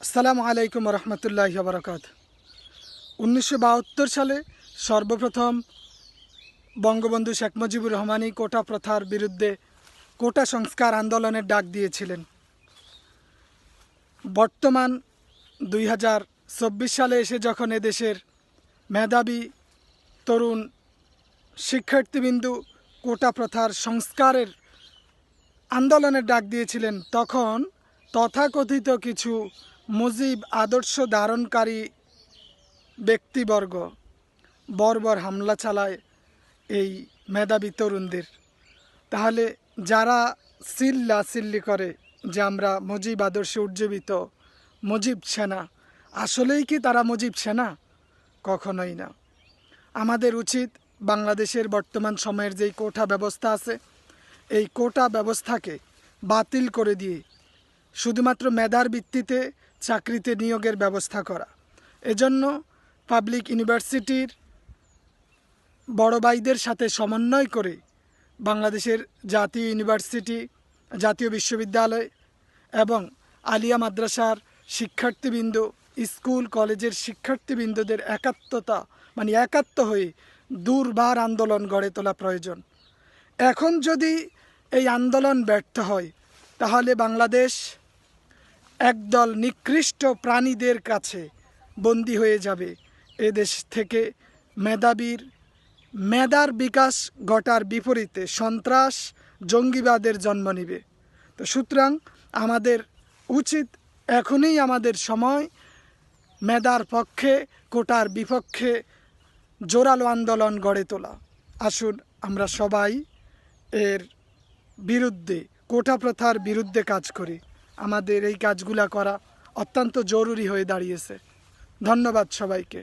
আসসালামু আলাইকুম রহমতুল্লাহ বরকাত উনিশশো বাহাত্তর সালে সর্বপ্রথম বঙ্গবন্ধু শেখ মুজিবুর রহমানই কোটা প্রথার বিরুদ্ধে কোটা সংস্কার আন্দোলনের ডাক দিয়েছিলেন। বর্তমান দুই হাজার চব্বিশ সালে এসে যখন এদেশের মেধাবী তরুণ শিক্ষার্থীবিন্দু কোটা প্রথার সংস্কারের আন্দোলনের ডাক দিয়েছিলেন, তখন তথাকথিত কিছু মুজিব আদর্শ ধারণকারী ব্যক্তিবর্গ বর্বর হামলা চালায় এই মেধাবী তরুণদের। তাহলে যারা চিল্লা সিল্লি করে যে আমরা মুজিব আদর্শে উজ্জীবিত, মুজিব সেনা, আসলেই কি তারা মুজিব সেনা? কখনোই না। আমাদের উচিত বাংলাদেশের বর্তমান সময়ের যেই কোটা ব্যবস্থা আছে, এই কোটা ব্যবস্থাকে বাতিল করে দিয়ে শুধুমাত্র মেধার ভিত্তিতে চাকরিতে নিয়োগের ব্যবস্থা করা। এজন্য পাবলিক ইউনিভার্সিটির বড় ভাইদের সাথে সমন্বয় করে বাংলাদেশের জাতীয় ইউনিভার্সিটি, জাতীয় বিশ্ববিদ্যালয় এবং আলিয়া মাদ্রাসার শিক্ষার্থীবৃন্দ, স্কুল, কলেজের শিক্ষার্থীবৃন্দদের একাত্মতা মানে একাত্ম হয়ে দুর্বার আন্দোলন গড়ে তোলা প্রয়োজন। এখন যদি এই আন্দোলন ব্যর্থ হয়, তাহলে বাংলাদেশ একদল নিকৃষ্ট প্রাণীদের কাছে বন্দী হয়ে যাবে। এদেশ থেকে মেধাবীর, মেধার বিকাশ ঘটার বিপরীতে সন্ত্রাস, জঙ্গিবাদের জন্ম নিবে। তো সুতরাং আমাদের উচিত এখনই আমাদের সময় মেধার পক্ষে, কোটার বিপক্ষে জোরালো আন্দোলন গড়ে তোলা। আসুন আমরা সবাই এর বিরুদ্ধে, কোটা প্রথার বিরুদ্ধে কাজ করি। আমাদের এই কাজগুলা করা অত্যন্ত জরুরি হয়ে দাঁড়িয়েছে। ধন্যবাদ সবাইকে।